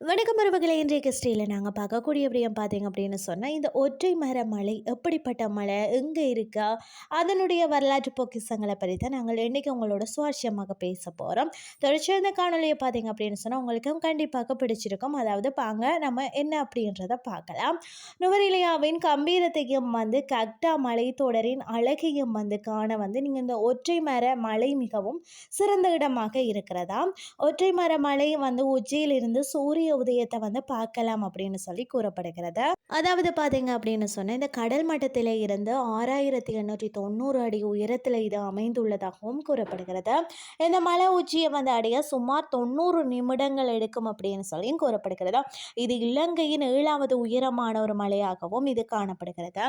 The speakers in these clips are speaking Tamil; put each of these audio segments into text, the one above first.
வணக்கம் உறவுகளே. இன்றைய கிஸ்டியில் நாங்கள் பார்க்கக்கூடிய விடயம் பார்த்தீங்க அப்படின்னு சொன்னால் இந்த ஒற்றை மர மலை எப்படிப்பட்ட மலை எங்கே இருக்கா அதனுடைய வரலாற்று பொக்கிஷங்களை பற்றி தான் நாங்கள் இன்றைக்கி உங்களோட சுவாரஸ்யமாக பேச போகிறோம் தொடர்ச்சியான காணொலியை பார்த்தீங்க அப்படின்னு சொன்னால் உங்களுக்கும் கண்டிப்பாக பிடிச்சிருக்கும். அதாவது பாங்க நம்ம என்ன அப்படின்றத பார்க்கலாம். நுவரிலியாவின் கம்பீரத்தையும் வந்து கக்டா மலை தொடரின் அழகையும் வந்து காண வந்து நீங்கள் இந்த ஒற்றை மர மலை மிகவும் சிறந்த இடமாக இருக்கிறதா ஒற்றை மர மலை வந்து உச்சியிலிருந்து சூரிய உதயத்தை வந்து பார்க்கலாம் அப்படின்னு சொல்லி கூறப்படுகிறது. அதாவது பார்த்தீங்க அப்படின்னு சொன்னால் இந்த கடல் மட்டத்தில் இருந்து ஆறாயிரத்தி எண்ணூற்றி தொண்ணூறு அடி உயரத்தில் இது அமைந்துள்ளதாகவும் கூறப்படுகிறது. இந்த மலை உச்சியை வந்து அடைய சுமார் தொண்ணூறு நிமிடங்கள் எடுக்கும் அப்படின்னு சொல்லியும் கூறப்படுகிறது. இது இலங்கையின் ஏழாவது உயரமான ஒரு மலையாகவும் இது காணப்படுகிறது.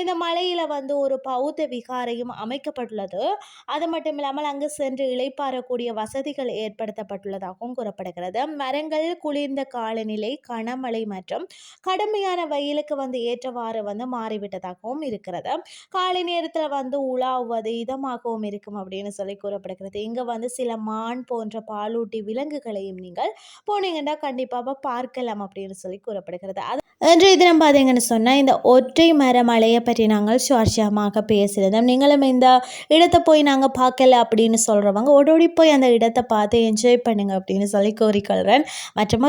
இந்த மலையில் வந்து ஒரு பௌத்த விகாரையும் அமைக்கப்பட்டுள்ளது. அது மட்டும் இல்லாமல் அங்கு சென்று இளைப்பாறக்கூடிய வசதிகள் ஏற்படுத்தப்பட்டுள்ளதாகவும் கூறப்படுகிறது. மரங்கள் குளிர்ந்த காலநிலை கனமழை மற்றும் கடுமையான வெயிலுக்கு வந்து ஏற்றவாறு வந்து மாறிவிட்டதாகவும் இருக்கிறது. காலை நேரத்தில் வந்து உலாவுவது இதமாகவும் இருக்கும் அப்படின்னு சொல்லி கூறப்படுகிறது. இங்கே வந்து சில மான் போன்ற பாலூட்டி விலங்குகளையும் நீங்கள் போனீங்கன்னா கண்டிப்பாக பார்க்கலாம் அப்படின்னு சொல்லி கூறப்படுகிறது. அது இன்றைய தினம் பார்த்தீங்கன்னு சொன்னால் இந்த ஒற்றை மர மலையை பற்றி நாங்கள் சுவாரஸ்யமாக பேசியிருந்தோம். நீங்களும் இந்த இடத்தை போய் நாங்கள் பார்க்கல அப்படின்னு சொல்கிறவங்க ஓடோடி போய் அந்த இடத்தை பார்த்து என்ஜாய் பண்ணுங்க அப்படின்னு சொல்லி கோரிக்கொள்கிறேன்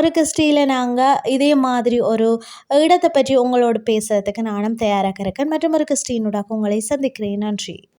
ஒரு கிறிஸ்டியில் நாங்கள் இதே மாதிரி ஒரு இடத்தை பற்றி உங்களோடு பேசுகிறதுக்கு நானும் தயாராக இருக்கேன். மற்றொரு கிறிஸ்டியினூடாக உங்களை சந்திக்கிறேன். நன்றி.